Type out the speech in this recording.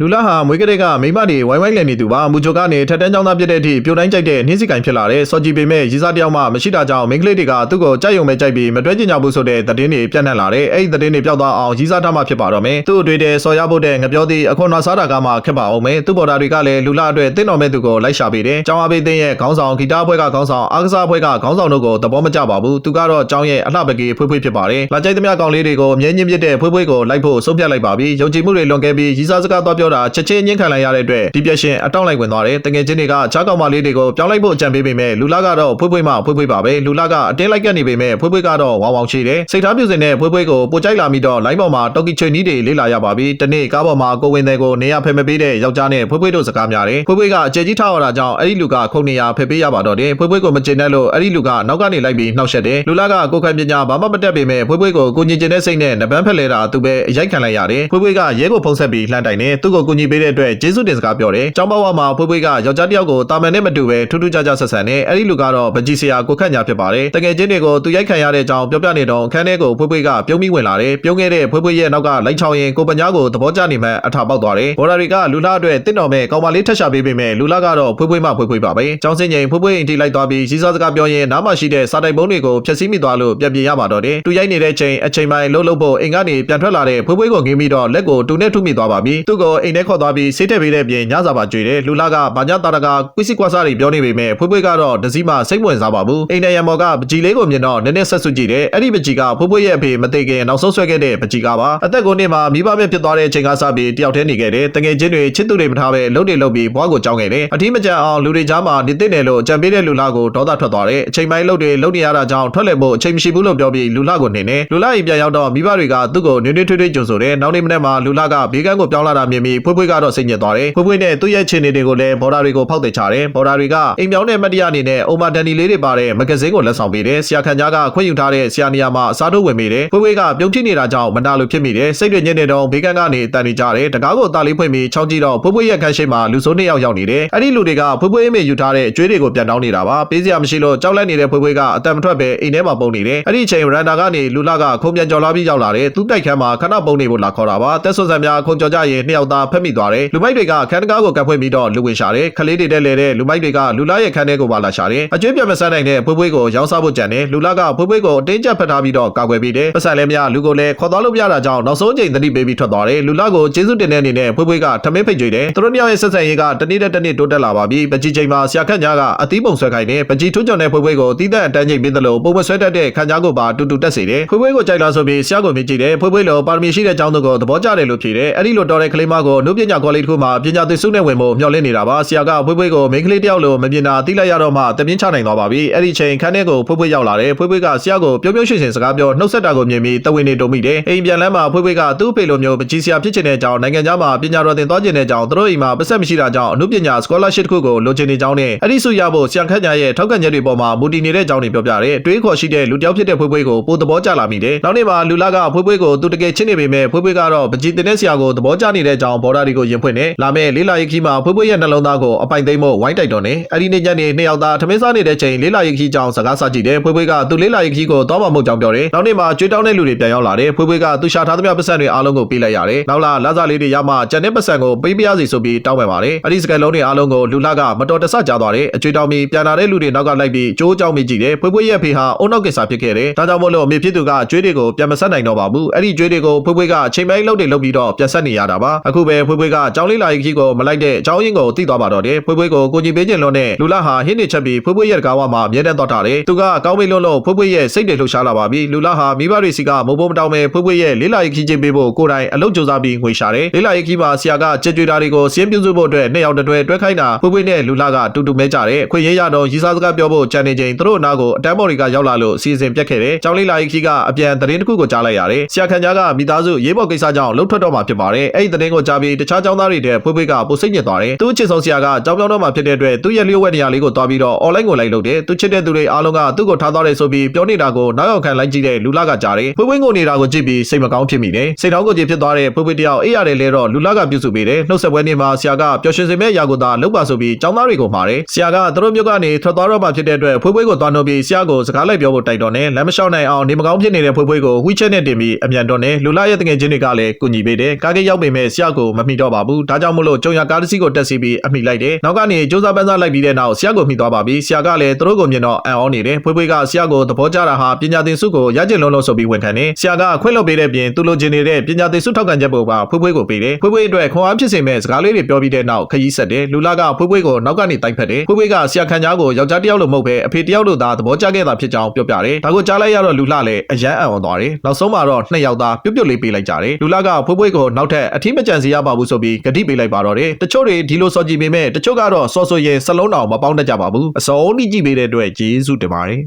လူလာဟာမွေးကလေးကမိမတွေဝိုင်းဝိုင်းလည်နေသူပါမူချိုကနေထက်တန်းကျောင်းသားဖြစ်တဲ့အထိပြိုတိုင်းကြိုက်တဲ့နှင်းစီကင်ဖြစ်လာတဲ့စော်ကြည်ပေမဲ့ရီစားတယောက်မှမရှိတာကြောင့်မိန်းကလေးတွေကသူ့ကိုကြိုက်ယုံမဲ့ကြိုက်ပြီးမတွဲကျင်ကြဘူးဆိုတဲ့သတင်းတွေပြန့်နှံ့လာတဲ့အဲ့ဒီသတင်းတွေပျောက်သွားအောင်ရီစားထားမှဖြစ်ပါတော့မယ်သူ့အတွေ့တဲ့စော်ရဖို့တဲ့ငပြောသည်အခွန်တော်စားတာကမှခက်ပါအောင်မယ်သူ့ပေါ်တာတွေကလည်းလူလာအတွက်တင့်တော်မဲ့သူကိုလိုက်ရှာပေးတယ်ကျောင်းအားပေးတဲ့ရဲ့ခေါင်းဆောင်ဂီတဘွဲကခေါင်းဆောင်အားကစားဘွဲကခေါင်းဆောင်တို့ကိုသဘောမကျပါဘူးသူကတော့ကျောင်းရဲ့အလှပကေဖွေးဖွေးဖြစ်ပါတယ်လာကြိုက်သမျှကောင်လေးတွေကိုအမြဲညင်းပြတဲ့ဖွေးဖွေးကိုလိုက်ဖို့ဆုံးဖြတ်လိုက်ပါပြီယုံကြည်မှုတွေလွန်ကဲပြီးရီစားစကားသွားပြောတာချက်ချင်းညှင်းခံလိုက်ရတဲ့အတွက်ဒီပြက်ရှင်အတောင့်လိုက်ဝင်သွားတယ်တကယ်ချင်းတွေကချားကောင်မလေးတွေကိုပြောင်းလိုက်ဖို့အကြံပေးပေမဲ့လူလာကတော့ဖွေးဖွေးမှဖွေးဖွေးပါပဲလူလာကအတင်းလိုက်ကပ်နေပေမဲ့ဖွေးဖွေးကတော့ဝောင်ဝောင်ရှိတယ်စိတ်ထားပြုစင်တဲ့ဖွေးဖွေးကိုပိုကြိုက်လာပြီးတော့လိုင်းပေါ်မှာတော်ကီချွေနီးတွေလေးလာရပါပြီတနေ့ကားပေါ်မှာကိုဝင်တဲ့ကိုနေရဖယ်မပေးတဲ့ယောက်ျားနဲ့ဖွေးဖွေးတို့စကားများတယ်ဖွေးဖွေးကအကျယ်ကြီးထားရတာကြောင့်အဲ့ဒီလူကခုန်နေရဖယ်ပေးရပါတော့တယ်ဖွေးဖွေးကိုမကျင်တဲ့လို့အဲ့ဒီလူကနောက်ကနေလိုက်ပြီးနှောက်ယှက်တယ်လူလာကကိုခိုင်ပညာဘာမှမတက်ပေမဲ့ဖွေးဖွေးကိုကိုညင်ကျင်တဲ့စိတ်နဲ့နပန်းဖက်လဲတာသူပဲအရိုက်ခံလိုက်ရတယ်ဖွေးဖွေးကရဲကိုဖုံးဆက်ပြီးလှမ်းတိုင်တယ်သူ့ကိုကူညီပေးတဲ့အတွက်ကျေးဇူးတင်စကားပြောတယ်ကျောင်းဘဝမှာဖွေးဖွေးကယောက်ျားတစ်ယောက်ကိုတာမန်နဲ့မတူပဲထူးထူးခြားခြားဆက်ဆံတယ်အဲ့ဒီလူကတော့ပကြီးစရာကိုခန့်ညာဖြစ်ပါတယ်တကယ်ချင်းတွေကိုသူရိုက်ခံရတဲ့အကြောင်းပြောပြနေတော့အခန်းထဲကိုဖွေးဖွေးကပြုံးပြီးဝင်လာတယ်ပြုံးခဲ့တဲ့ဖွေးဖွေးရဲ့နောက်ကလိုက်ချောင်းရင်ကိုပညာကိုသဘောကျနေမှအထာပေါက်သွားတယ်ဘော်ဒါတွေကလူလာအတွက်တင့်တော်မဲ့ကောင်မလေးထက်ရှာပေးပေမဲ့လူလာကတော့ဖွေးဖွေးမှဖွေးဖွေးပါပဲကျောင်းစင်းချိန်ဖွေးဖွေးအိမ်ထိလိုက်သွားပြီးရီးစားစကားပြောရင်နားမရှိတဲ့စာတိုက်ပုံးတွေကိုဖျက်ဆီးမိသွားလို့ပြန်ပြေးရပါတော့တယ်သူရိုက်နေတဲ့ချိန်အချိန်ပိုင်းလှုပ်လှုပ်ဖို့အိမ်ကနေပြန်ထွက်လာတဲ့ဖွေးဖွေးကိုငင်းပြီးတော့လက်ကိုတူနဲ့ထုမိသွားပါပြီသူ့ကိုအိမ်ထဲခေါ်သွားပြီးဆေးထည့်ပေးတဲ့ပြင်ညစာပါကြွေတယ်လူလာကဘာညာတာတကကွီစီကွာစားတွေပြောနေပေမဲ့ဖွေးဖွေးကတော့ဒစီမစိတ်ဝင်စားပါဘူးအိမ်ထဲရံမော်ကပကြီးလေးကိုမြင်တော့နည်းနည်းဆက်ဆွကြည့်တယ်အဲ့ဒီပကြီးကဖွေးဖွေးရဲ့အဖေမသိခင်နောက်ဆုံးဆွဲခဲ့တဲ့ပကြီးကပါအသက်ကိုနေမှာမိဘမဲ့ဖြစ်သွားတဲ့အချိန်ကစပြီးတယောက်တည်းနေခဲ့တယ်တကယ်ချင်းတွေချစ်သူတွေမထားပဲလှုပ်တွေလှုပ်ပြီးဘွားကိုကြောင်းခဲ့တယ်အထီးမကြအောင်လူတွေကြားမှာနေသိတယ်လို့ကြံပေးတဲ့လူလာကိုဒေါသထွက်သွားတယ်အချိန်ပိုင်းလှုပ်တွေလှုပ်နေရတာကြောင့်ထွက်လည်ဖို့အချိန်မရှိဘူးလို့ပြောပြီးလူလာကိုနေနေလူလာအိမ်ပြန်ရောက်တော့မိဘတွေကသူ့ကိုနွေးနွေးထွေးထွေးကြုံဆိုတယ်နောက်နေ့မနေ့မှာလူလာကဘေးကန်းကိုပြောင်းလာတာမြင်ပြီးဖွေးဖွေးကတော့စိတ်ညစ်သွားတယ်ဖွေးဖွေးနဲ့သူ့ရဲ့ခြေနေတွေကိုလည်းဘော်ဒါတွေကိုဖောက်သိချတယ်ဘော်ဒါတွေကအိမ်ပြောင်းတဲ့မတ်တရအနေနဲ့အုံမာဒန်နီလေးတွေပါတဲ့မဂဇင်းကိုလက်ဆောင်ပေးတယ်ဆရာခန်ကြားကခွင့်ယူထားတဲ့ဆရာနေရာမှာအစားထိုးဝင်မိတယ်ဖွေးဖွေးကပြုံးဖြစ်နေတာကြောင့်မနာလိုဖြစ်မိတယ်စိတ်တွေညစ်နေတော့ဘေးကန်းကနေတန်နေကြတယ်တကားကိုတားလေးဖွင့်ပြီးချောင်းကြည့်တော့ဖွေးဖွေးရဲ့ခန်းရှိမှာလူဆိုးနှစ်ယောက်ရောက်နေတယ်အဲ့ဒီလူတွေကဖွေးဖွေးအမေယူထားတဲ့အကျွေးတွေကိုပြန်တောင်းနေတာပါပေးစရာမရှိလို့ကြောက်လိုက်နေတဲ့ဖွေးဖွေးကအတန်မထွက်ပဲအိမ်ထဲမှာပုံနေတယ်အဲ့ဒီအချိန်ရန်တာကနေလူလာကခုံပြန်ကြော်လာပြီးရောက်လာတယ်သူ့တိုက်ခန်းမှာခဏပုံနေဖို့လာခေါ်တာပါတက်ဆွန်ဆန်များခုံကြော်ကြရင်နှစ်ယောက်သားဖက်မိသွားတယ်လူမိုက်တွေကခန်းတကားကိုကပ်ဖွင့်ပြီးတော့လူဝင်ရှာတယ်ခလေးတွေတက်လေတဲ့လူမိုက်တွေကလူလာရဲ့ခန်းထဲကိုပါလာရှာတယ်အကျွေးပြန်မဆန်းနိုင်တဲ့ဖွေးဖွေးကိုရောင်းစားဖို့ကြံတယ်လူလာကဖွေးဖွေးကိုအတင်းကျပ်ဖက်ထားပြီးတော့ကာကွယ်ပေးတယ်ပတ်စံလည်းမရလူကိုလည်းခေါ်သွားလို့မရတာကြောင့်နောက်ဆုံးချိန်သတိပေးပြီးထွက်သွားတယ်လူလာကိုကျေးဇူးတင်တဲ့အနေနဲ့ဖွေးဖွေးကထမင်းဖိတ်ကြွေတယ်သူတို့နှစ်ယောက်ရဲ့ဆက်ဆံရေးကတနေ့တစ်နေ့တိုးတက်လာပါပြီပကြီးချိန်မှာဆရာခန့်ညာကအသီးပုံဆွဲခိုင်းတယ်ပကြီးထွန်းကြော်တဲ့ဖွေးဖွေးကိုတီးတဲ့အတန်းချိန်ပေးသလိုပုံမဆွဲတတ်တဲ့ခန့်ညာကိုပါတူတူတက်စေတယ်ဖွေးဖွေးကိုကြိုက်လာဆိုပြီးဆရာကိုမြင်ကြည့်တယ်ဖွေးဖွေးလိုပါရမီရှိတဲ့ကျောင်းသူကိုသဘောကျတယ်လို့ဖြေတယ်အဲ့ဒီလိုတော်တဲ့ကလေးမကိုအနုပညာကောလိပ်တစ်ခုမှာပညာသင်ဆုနဲ့ဝင်ဖို့မျှော်လင့်နေတာပါဆရာကဖွေးဖွေးကိုမိန်းကလေးတယောက်လိုမမြင်တာတီးလိုက်ရတော့မှတပြင်းချနိုင်သွားပါပြီအဲ့ဒီချိန်ခန်းထဲကိုဖွေးဖွေးရောက်လာတယ်ဖွေးဖွေးကဆရာကိုပြုံးပြုံးရွှင်ရွှင်စကားပြောနှုတ်ဆက်တာကိုမြင်ပြီးတဝင်းနေတုံမိတယ်အိမ်ပြန်လမ်းမှာဖွေးဖွေးကသူ့ဖေလိုမျိုးပကြီးဆရာဖြစ်ချင်တဲ့အကြောင်းနိုင်ငံခြားမှာပညာတော်သင်သွားချင်တဲ့အကြောင်းသူတို့အိမ်မှာပတ်သက်မရှိတာကြောင့်အနုပညာ scholarship တစ်ခုကိုလိုချင်နေကြောင်းနဲ့အဲ့ဒီဆုရဖို့ဆရာခန့်ညာရဲ့ထောက်ခံချက်တွေပေါ်မှာမူတည်နေတဲ့အကြောင်းတွေပြောပြတယ်တွေးခေါ်ရှိတဲ့လူတစ်ယောက်ဖြစ်တဲ့ဖွေးဖွေးကိုပိုသဘောကျလာမိတယ်နောက်နေ့မှာလူလာကဖွေးဖွေးကိုသူတကယ်ချစ်နေပေမဲ့ဖွေးဖွေးကတော့ပကြီးတင်တဲ့ဆရာကိုသဘောကျနေတဲ့အကြောင်းဘော်ဒါတွေကိုရင်ဖွင့်တယ်လာမဲ့လေးလာရိခီမှာဖွေးဖွေးရဲ့နှလုံးသားကိုအပိုင်သိမ်းဖို့ဝိုင်းတိုက်တော်နေအဲ့ဒီနေ့ညနေနှစ်ယောက်သားထမင်းစားနေတဲ့ချိန်လေးလာရိခီကြောင့်စကားဆကြည့်တယ်ဖွေးဖွေးကသူလေးလာရိခီကိုတော့မမဟုတ်ကြောင်းပြောတယ်နောက်နေ့မှာကြွေးတောင်းတဲ့လူတွေပြန်ရောက်လာတယ်ဖွေးဖွေးကသူရှာထားသမျှပတ်စံတွေအားလုံးကိုပေးလိုက်ရတယ်နောက်လာလာစားလေးတွေရမှကြံတဲ့ပတ်စံကိုပေးပြရစီဆိုပြီးတောင်းပန်ပါတယ်အဲ့ဒီစကလုံးတွေအားလုံးကိုလူလာကမတော်တဆကြားသွားတယ်အကြွေးတောင်းပြီးပြန်လာတဲ့လူတွေနောက်ကလိုက်ပြီးကြိုးကြောင်းမိကြည့်တယ်ဖွေးဖွေးရဲ့ဖေဟာအုံနောက်ကိစ္စဖြစ်ခဲ့တယ်ဒါကြောင့်မို့လို့အမေဖြစ်သူကကြွေးတွေကိုပြန်မဆက်နိုင်တော့ပါဘူးအဲ့ဒီကြွေးတွေကိုဖွေးဖွေးကအချိန်ပိုင်းလုပ်တွေလုပ်ပြီးတော့ပြန်ဆက်နေရတာပါအခုပဲဖွေးဖွေးကကြောင်းလေးလာကြီးကိုမလိုက်တဲ့အကြောင်းရင်းကိုသိသွားပါတော့တယ်ဖွေးဖွေးကိုကိုကြီးပေးခြင်းလွန်းတဲ့လူလာဟာဟင်းနေချက်ပြီးဖွေးဖွေးရဲ့ကားဝမှာအမြဲတမ်းသွားတာတယ်သူကကောင်းမေးလွန်းလို့ဖွေးဖွေးရဲ့စိတ်တွေလှုပ်ရှားလာပါပြီလူလာဟာမိဘတွေစီကမုံဘုံမတောင်းမဲ့ဖွေးဖွေးရဲ့လေးလာကြီးချင်းပေးဖို့ကိုယ်တိုင်အလုပ်ကြိုးစားပြီးငွေရှာတယ်လေးလာကြီးမှာဆရာကကြွေကြွေတာတွေကိုစင်းပြုစုဖို့အတွက်နှစ်ယောက်တတွဲတွဲခိုင်းတာဖွေးဖွေးနဲ့လူလာကတူတူမဲကြတယ်ခွေရေးရတော့ရီစားစကားပြောဖို့ကြံနေချိန်သူတို့အနာကိုအတန်းမော်တွေကရောက်လာလို့အစီအစဉ်ပြတ်ခဲ့တယ်ကျောင်းလေးလာကြီးကအပြန်သတင်းတစ်ခုကိုကြားလိုက်ရတယ်ဆရာခန်ကြားကမိသားစုရေးပေါ်ကိစ္စကြောင့်လှုပ်ထွက်တော့မှာဖြစ်ပါတယ်အဲ့ဒီသတင်းကိုကြားပြီးတခြားကျောင်းသားတွေတဲ့ဖွေးဖွေးကပိုစိတ်ညစ်သွားတယ်သူ့ချစ်ဆုံးဆရာကကျောင်းပြောင်းတော့မှာဖြစ်တဲ့အတွက်သူ့ရဲ့လျှို့ဝှက်နေရာလေးကိုသွားပြီးတော့ online ကိုလိုက်လုပ်တယ်သူချစ်တဲ့သူတွေအားလုံးကသူ့ကိုထားသွားတယ်ဆိုပြီးပြောနေတာကိုနောက်ရောက်ခံလိုက်ကြည့်တဲ့လူလာကကြားတယ်ဖွေးဖွေးကိုနေတာကိုကြည့်ပြီးစိတ်မကောင်းဖြစ်မိတယ်စိတ်ထောင်းကိုကြည့်ဖြစ်သွားတဲ့ဖွေးဖွေးတယောက်အေးရတယ်လဲတော့လူလာကပြုစုပေးတယ်နှုတ်ဆက်ပွဲနေ့မှာဆရာကပျော်ရွှင်စေမဲ့ရာကိုသာလုပ်ပါဆိုပြီးကျောင်းသားတွေကိုမှာတယ်ဆရာကသူတို့မျိုးကနေထွက်သွားတော့မှဖြစ်တဲ့အတွက်ဖွေးဖွေးကိုသွားနှုတ်ပြီးဆရာကိုစကားလိုက်ပြောဖို့တိုက်တော်နဲ့လမ်းမလျှောက်နိုင်အောင်နေမကောင်းဖြစ်နေတဲ့ဖွေးဖွေးကိုဝှီချက်နဲ့တင်ပြီးအမြန်တော်နဲ့လူလာရဲ့တငယ်ချင်းတွေကလည်းကူညီပေးတယ်ကားကိတ်ရောက်ပေမဲ့ဆရာကိုကိုမမိတော့ပါဘူးဒါကြောင့်မို့လို့ကြုံရကားတစ်စီးကိုတက်စီပြီးအမိလိုက်တယ်နောက်ကနေစူးစမ်းပန်းစားလိုက်ပြီးတဲ့နောက်ဆရာကိုမိသွားပါပြီဆရာကလည်းသူတို့ကိုမြင်တော့အံ့ဩနေတယ်ဖွေးဖွေးကဆရာကိုသဘောကျတာဟာပညာသင်စုကိုရကျင်လုံးလုံးဆိုပြီးဝန်ခံတယ်ဆရာကခွင့်လွှတ်ပေးတဲ့ပြင်သူလိုချင်နေတဲ့ပညာသင်စုထောက်ခံချက်ပုံပါဖွေးဖွေးကိုပေးတယ်ဖွေးဖွေးအတွက်ခွန်အားဖြစ်စေမဲ့စကားလေးတွေပြောပြီးတဲ့နောက်ခရီးဆက်တယ်လူလာကဖွေးဖွေးကိုနောက်ကနေတိုက်ဖက်တယ်ဖွေးဖွေးကဆရာခံကြားကိုယောက်ျားတစ်ယောက်လိုမဟုတ်ပဲအဖေတစ်ယောက်လိုသာသဘောကျခဲ့တာဖြစ်ကြောင်းပြောပြတယ်ဒါကိုကြားလိုက်ရတော့လူလာလည်းအယမ်းအံ့ဩသွားတယ်နောက်ဆုံးမှာတော့နှစ်ယောက်သားပြုတ်ပြုတ်လေးပေးလိုက်ကြတယ်လူလာကဖွေးဖွေးကိုနောက်ထပ်အထီးမကြံစီရပါဘူးဆိုပြီးဂတိပေးလိုက်ပါတော့တယ်တချို့တွေဒီလိုစော်ကြည့်ပေမဲ့တချို့ကတော့စော်ဆိုရင်စလုံးတော်မပေါင်းတတ်ကြပါဘူးအစောကြီးကြည့်ပေးတဲ့အတွက်ကျေးဇူးတင်ပါတယ်